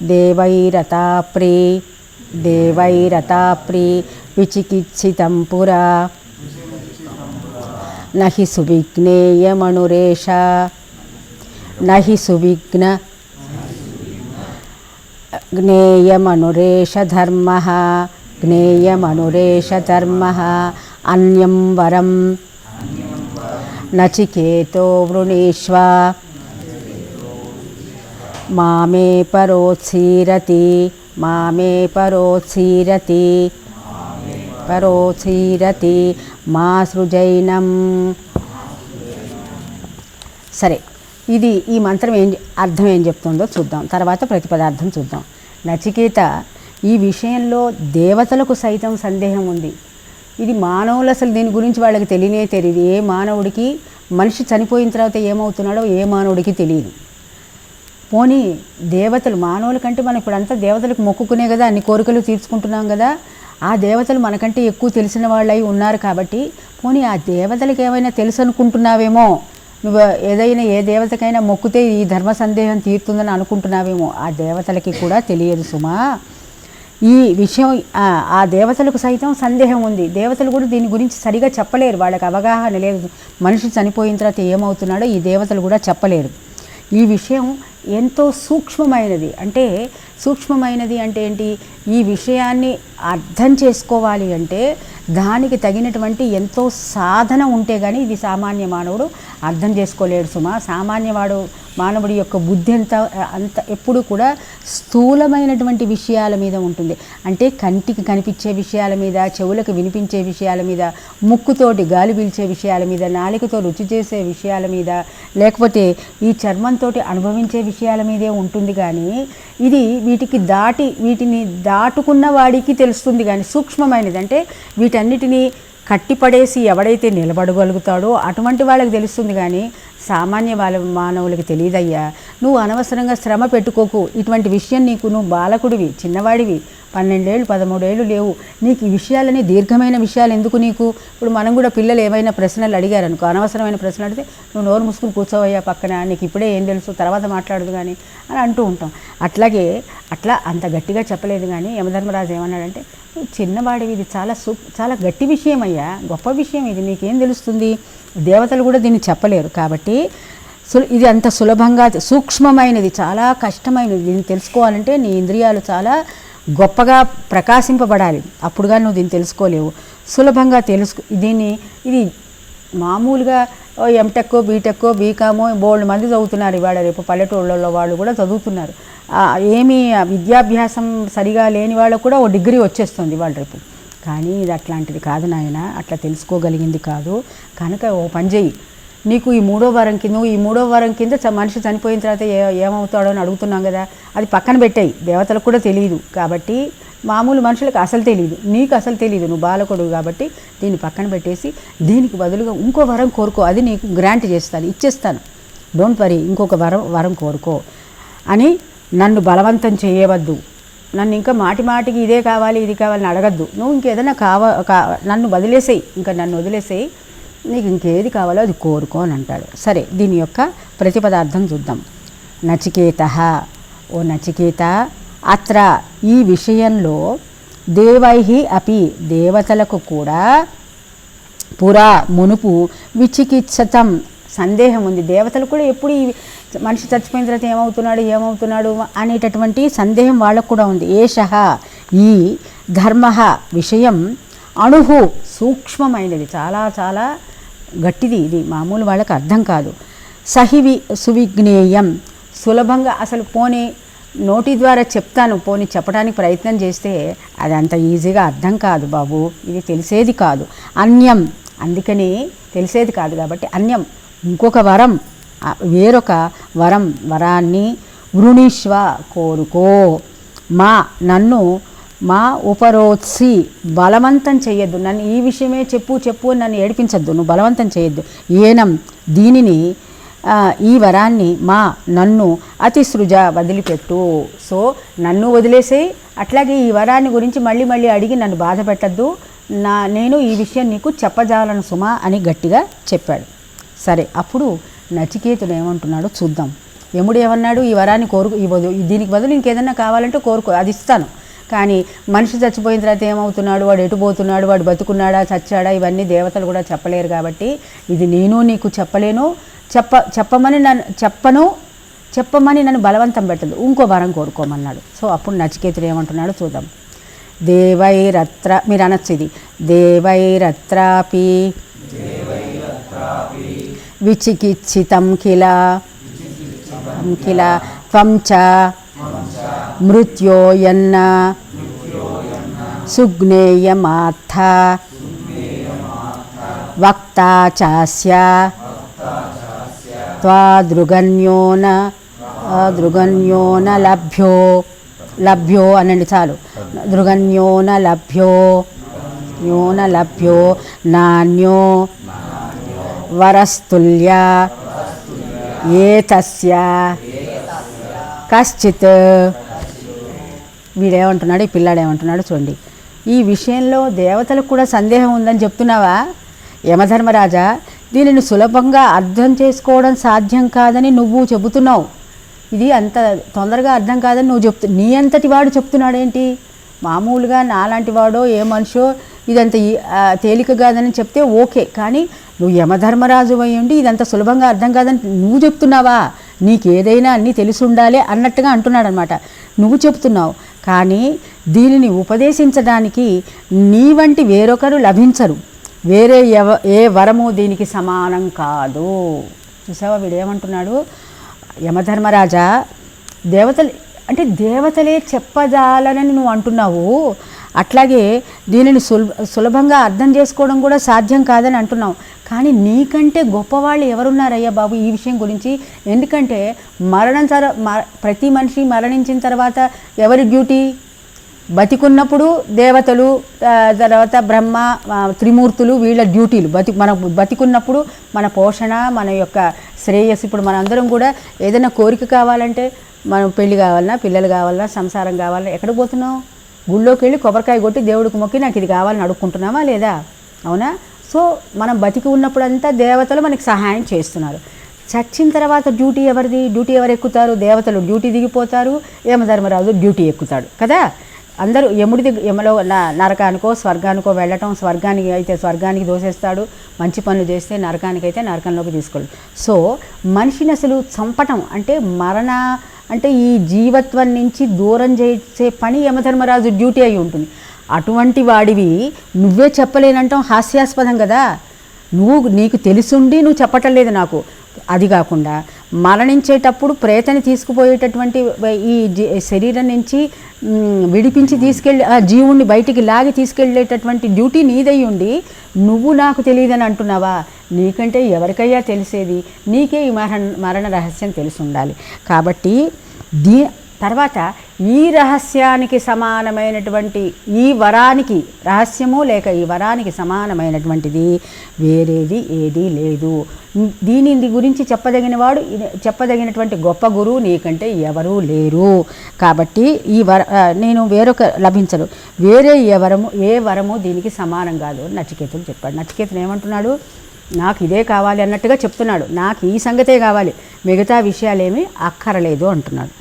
దేవైరతాప్రీ దేవైరతాప్రీ విచికిత్సితం పురా నహి సువిఘ్నేయమణురేష నహి సువిఘ్న జ్ఞేయమనురేష ధర్మ జ్ఞేయమనురేష ధర్మ అన్యం వరం నచికేతో వృణీష్వ మామే పరోత్సీరతి మామే పరోత్సీరతి పరోత్సీరతి మా సృజైనం. సరే ఇది ఈ మంత్రం ఏం అర్థం ఏం చెప్తుందో చూద్దాం. తర్వాత ప్రతిపదార్థం చూద్దాం. నచికేత ఈ విషయంలో దేవతలకు సైతం సందేహం ఉంది. ఇది మానవులు అసలు దీని గురించి వాళ్ళకి తెలియనే తెలియదు ఏ మానవుడికి మనిషి చనిపోయిన తర్వాత ఏమవుతున్నాడో ఏ మానవుడికి తెలియదు. పోనీ దేవతలు మానవుల కంటే మనం ఇప్పుడంతా దేవతలకు మొక్కుకునే కదా అన్ని కోరికలు తీర్చుకుంటున్నాం కదా ఆ దేవతలు మనకంటే ఎక్కువ తెలిసిన వాళ్ళై ఉన్నారు కాబట్టి పోనీ ఆ దేవతలకు ఏమైనా తెలుసు అనుకుంటున్నావేమో నువ్వు ఏదైనా ఏ దేవతకైనా మొక్కితే ఈ ధర్మ సందేహం తీరుతుందని అనుకుంటున్నావేమో? ఆ దేవతలకి కూడా తెలియదు సుమా. ఈ విషయం ఆ, ఆ దేవతలకు సైతం సందేహం ఉంది. దేవతలు కూడా దీని గురించి సరిగా చెప్పలేరు. వాళ్ళకి అవగాహన లేదు. మనిషి చనిపోయిన తర్వాత ఏమవుతున్నాడో ఈ దేవతలు కూడా చెప్పలేరు. ఈ విషయం ఎంతో సూక్ష్మమైనది. అంటే సూక్ష్మమైనది అంటే ఏంటి? ఈ విషయాన్ని అర్థం చేసుకోవాలి అంటే దానికి తగినటువంటి ఎంతో సాధన ఉంటే కానీ ఇది సామాన్య మానవుడు అర్థం చేసుకోలేడు సుమా. సామాన్యవాడు మానవుడి యొక్క బుద్ధి అంత అంత ఎప్పుడు కూడా స్థూలమైనటువంటి విషయాల మీద ఉంటుంది. అంటే కంటికి కనిపించే విషయాల మీద చెవులకు వినిపించే విషయాల మీద ముక్కుతోటి గాలి పీల్చే విషయాల మీద నాలికతో రుచి చేసే విషయాల మీద లేకపోతే ఈ చర్మంతో అనుభవించే విషయాల మీదే ఉంటుంది కానీ ఇది వీటికి దాటి వీటిని దాటుకున్న వాడికి తెలుస్తుంది కానీ సూక్ష్మమైనది. అంటే వీటన్నిటినీ కట్టిపడేసి ఎవడైతే నిలబడగలుగుతాడో అటువంటి వాళ్ళకి తెలుస్తుంది కానీ సామాన్య వాళ్ళ మానవులకి తెలియదయ్యా. నువ్వు అనవసరంగా శ్రమ పెట్టుకోకు. ఇటువంటి విషయం నీకు నువ్వు బాలకుడివి చిన్నవాడివి. పన్నెండేళ్ళు పదమూడేళ్ళు లేవు. నీకు ఈ విషయాలని దీర్ఘమైన విషయాలు ఎందుకు నీకు? ఇప్పుడు మనం కూడా పిల్లలు ఏమైనా ప్రశ్నలు అడిగారు అనుకో అనవసరమైన ప్రశ్నలు అడిగితే నువ్వు నోరు మూసుకుని కూర్చోవయ్యా పక్కన నీకు ఇప్పుడే ఏం తెలుసు తర్వాత మాట్లాడదు కానీ అని అంటూ ఉంటాం. అట్లాగే అట్లా అంత గట్టిగా చెప్పలేదు కానీ యమధర్మరాజు ఏమన్నాడంటే నువ్వు చిన్నవాడివి ఇది చాలా సు చాలా గట్టి విషయం అయ్యా గొప్ప విషయం ఇది నీకేం తెలుస్తుంది? దేవతలు కూడా దీన్ని చెప్పలేరు. కాబట్టి ఇది అంత సులభంగా సూక్ష్మమైనది చాలా కష్టమైనది. దీన్ని తెలుసుకోవాలంటే నీ ఇంద్రియాలు చాలా గొప్పగా ప్రకాశింపబడాలి. అప్పుడుగా నువ్వు దీన్ని తెలుసుకోలేవు. సులభంగా తెలుసుకో దీన్ని ఇది మామూలుగా ఓ బీటెక్ బీటెక్కో బీకామో బోల్డ్ మంది చదువుతున్నారు ఇవాళ రేపు పల్లెటూళ్ళలో వాళ్ళు కూడా చదువుతున్నారు. ఏమీ విద్యాభ్యాసం సరిగా లేని వాళ్ళకు కూడా ఓ డిగ్రీ వచ్చేస్తుంది ఇవాళ రేపు. కానీ ఇది అట్లాంటిది కాదు నాయన. అట్లా తెలుసుకోగలిగింది కాదు. కనుక ఓ పని చెయ్యి. నీకు ఈ మూడో వారం కింద నువ్వు ఈ మూడో వారం కింద చ- మనిషి చనిపోయిన తర్వాత ఏ ఏమవుతాడో అని అడుగుతున్నాం కదా అది పక్కన పెట్టాయి. దేవతలకు కూడా తెలియదు కాబట్టి మామూలు మనుషులకు అసలు తెలియదు నీకు అసలు తెలియదు నువ్వు బాలకుడు కాబట్టి దీన్ని పక్కన పెట్టేసి దీనికి బదులుగా ఇంకో వరం కోరుకో. అది నీకు గ్రాంట్ చేస్తాను ఇచ్చేస్తాను. డోంట్ వరీ ఇంకొక వరం వరం కోరుకో. అని నన్ను బలవంతం చేయవద్దు. నన్ను ఇంకా మాటి మాటికి ఇదే కావాలి ఇది కావాలని అడగద్దు. నువ్వు ఇంకేదైనా కావా నన్ను వదిలేసేయి. ఇంకా నన్ను వదిలేసేయి. నీకు ఇంకేది కావాలో అది కోరుకో అని అంటాడు. సరే దీని యొక్క ప్రతిపదార్థం చూద్దాం. నచికేత ఓ నచికేత అత్ర ఈ విషయంలో దేవై అపి దేవతలకు కూడా పురా మునుపు విచికిత్సతం సందేహం ఉంది. దేవతలు కూడా ఎప్పుడు ఈ మనిషి చచ్చిపోయిన తర్వాత ఏమవుతున్నాడు ఏమవుతున్నాడు అనేటటువంటి సందేహం వాళ్ళకు కూడా ఉంది. ఏష ఈ ధర్మ విషయం అణుహు సూక్ష్మమైనది. చాలా చాలా గట్టిది ఇది. మామూలు వాళ్ళకి అర్థం కాదు. సహివి సువిజ్ఞేయం. సులభంగా అసలు పోనీ నోటి ద్వారా చెప్తాను. పోనీ చెప్పడానికి ప్రయత్నం చేస్తే అది అంత ఈజీగా అర్థం కాదు బాబు. ఇది తెలిసేది కాదు. అన్యం. అందుకని తెలిసేది కాదు కాబట్టి అన్యం. ఇంకొక వరం. వేరొక వరం. వరాన్ని వృణీష్వ కోరుకో. మా నన్ను మా ఉపరోత్సి బలవంతం చేయొద్దు. నన్ను ఈ విషయమే చెప్పు చెప్పు అని నన్ను ఏడిపించద్దు. నువ్వు బలవంతం చేయొద్దు. ఏనం దీనిని ఈ వరాన్ని మా నన్ను అతిసృజ వదిలిపెట్టు. సో నన్ను వదిలేసే అట్లాగే ఈ వరాన్ని గురించి మళ్ళీ మళ్ళీ అడిగి నన్ను బాధ పెట్టద్దు. నా నేను ఈ విషయం నీకు చెప్పజాలను సుమా అని గట్టిగా చెప్పాడు. సరే అప్పుడు నచికేతుడు ఏమంటున్నాడో చూద్దాం. యముడు ఏమన్నాడు? ఈ వరాన్ని కోరుకు ఈ దీనికి బదులు ఇంకేదన్నా కావాలంటే కోరుకో అది ఇస్తాను. కానీ మనిషి చచ్చిపోయిన తర్వాత ఏమవుతున్నాడు? వాడు ఎటు పోతున్నాడు? వాడు బతుకున్నాడా? చచ్చాడా? ఇవన్నీ దేవతలు కూడా చెప్పలేరు కాబట్టి ఇది నేను నీకు చెప్పలేను. చెప్ప చెప్పమని నన్ను చెప్పను. చెప్పమని నన్ను బలవంతం పెట్టదు. ఇంకో వరం కోరుకోమన్నాడు. సో అప్పుడు నచికేతుడు ఏమంటున్నాడు చూద్దాం. దేవైరత్ర మీరు అనొచ్చు ఇది. దేవైరత్రాపి. విచికిచ్చితం కిల. కిల. త్వం చ. మృత్యోయన్న సుజ్ఞేయమాత్థ వక్తా చాస్య త్వాదృగన్యోన దృగన్యోన లభ్యో లభ్యో అనండి చాలు. దృగన్యోన లభ్యో యోన లభ్యో నాణ్యో వరస్తుల్య ఏ తస్య కశ్చిత్ వీడేమంటున్నాడు ఈ పిల్లాడు ఏమంటున్నాడు చూడండి. ఈ విషయంలో దేవతలకు కూడా సందేహం ఉందని చెప్తున్నావా? యమధర్మరాజా దీనిని సులభంగా అర్థం చేసుకోవడం సాధ్యం కాదని నువ్వు చెబుతున్నావు. ఇది అంత తొందరగా అర్థం కాదని నువ్వు చెప్తు నీ అంతటి వాడు చెప్తున్నాడేంటి? మామూలుగా నాలాంటి వాడో ఏ మనిషో ఇదంత తేలిక కాదని చెప్తే ఓకే కానీ నువ్వు యమధర్మరాజు అయి ఉండి ఇదంత సులభంగా అర్థం కాదని నువ్వు చెప్తున్నావా? నీకు ఏదైనా అన్నీ తెలిసి ఉండాలి అన్నట్టుగా అంటున్నాడనమాట. నువ్వు చెప్తున్నావు కానీ దీనిని ఉపదేశించడానికి నీ వంటి వేరొకరు లభించరు. వేరే ఎవ ఏ వరము దీనికి సమానం కాదు. చూసావా వీడేమంటున్నాడు యమధర్మరాజా దేవతలు అంటే దేవతలే చెప్పజాలనని నువ్వు అంటున్నావు. అట్లాగే దీనిని సులభ సులభంగా అర్థం చేసుకోవడం కూడా సాధ్యం కాదని అంటున్నావు. కానీ నీకంటే గొప్పవాళ్ళు ఎవరున్నారయ్యా బాబు ఈ విషయం గురించి? ఎందుకంటే మరణం తర ప్రతి మనిషి మరణించిన తర్వాత ఎవరి డ్యూటీ? బతికున్నప్పుడు దేవతలు తర్వాత బ్రహ్మ త్రిమూర్తులు వీళ్ళ డ్యూటీలు. బతి మన బతికున్నప్పుడు మన పోషణ మన యొక్క శ్రేయస్సు. ఇప్పుడు మనందరం కూడా ఏదైనా కోరిక కావాలంటే మనం పెళ్ళి కావాలన్నా పిల్లలు కావాలన్నా సంసారం కావాలన్నా ఎక్కడ పోతున్నాం గుళ్ళోకి వెళ్ళి కొబ్బరికాయ కొట్టి దేవుడికి మొక్కి నాకు ఇది కావాలని అడుక్కుంటున్నామా లేదా? అవునా? సో మనం బతికి ఉన్నప్పుడంతా దేవతలు మనకి సహాయం చేస్తున్నారు. చచ్చిన తర్వాత డ్యూటీ ఎవరిది? డ్యూటీ ఎవరు ఎక్కుతారు దేవతలు డ్యూటీ దిగిపోతారు యమధర్మరాజు డ్యూటీ ఎక్కుతాడు కదా? అందరూ యముడి యమలో నరకానికో స్వర్గానికో వెళ్ళటం స్వర్గానికి అయితే స్వర్గానికి దోసేస్తాడు మంచి పనులు చేస్తే నరకానికి అయితే నరకంలోకి తీసుకెళ్ళు సో మనిషిని అసలు చంపటం అంటే మరణ అంటే ఈ జీవత్వం నుంచి దూరం చేసే పని యమధర్మరాజు డ్యూటీ అయి ఉంటుంది. అటువంటి వాడివి నువ్వే చెప్పలేనంటాం హాస్యాస్పదం కదా. నువ్వు నీకు తెలిసుండి నువ్వు చెప్పటం లేదు నాకు. అది కాకుండా మరణించేటప్పుడు ప్రేతని తీసుకుపోయేటటువంటి ఈ జీ- శరీరం నుంచి విడిపించి తీసుకెళ్ళి ఆ జీవుణ్ణి బయటికి లాగి తీసుకెళ్ళేటటువంటి డ్యూటీ నీదై ఉండి నువ్వు నాకు తెలియదని అంటున్నావా? నీకంటే ఎవరికయ్యా తెలిసేది? నీకే ఈ మరణ మరణ రహస్యం తెలిసి ఉండాలి కాబట్టి దీ తర్వాత ఈ రహస్యానికి సమానమైనటువంటి ఈ వరానికి రహస్యము లేక ఈ వరానికి సమానమైనటువంటిది వేరేది ఏదీ లేదు. దీని గురించి చెప్పదగిన వాడు ఇది- చెప్పదగినటువంటి గొప్ప గురువు నీకంటే ఎవరూ లేరు. కాబట్టి ఈ వర నేను వేరొక లభించరు వేరే ఏ వరము ఏ వరము దీనికి సమానం కాదు అని నచికేతుడు చెప్పాడు. నచికేతుడు ఏమంటున్నాడు? నాకు ఇదే కావాలి అన్నట్టుగా చెప్తున్నాడు. నాకు ఈ సంగతే కావాలి. మిగతా విషయాలేమీ అక్కరలేదు అంటున్నాడు.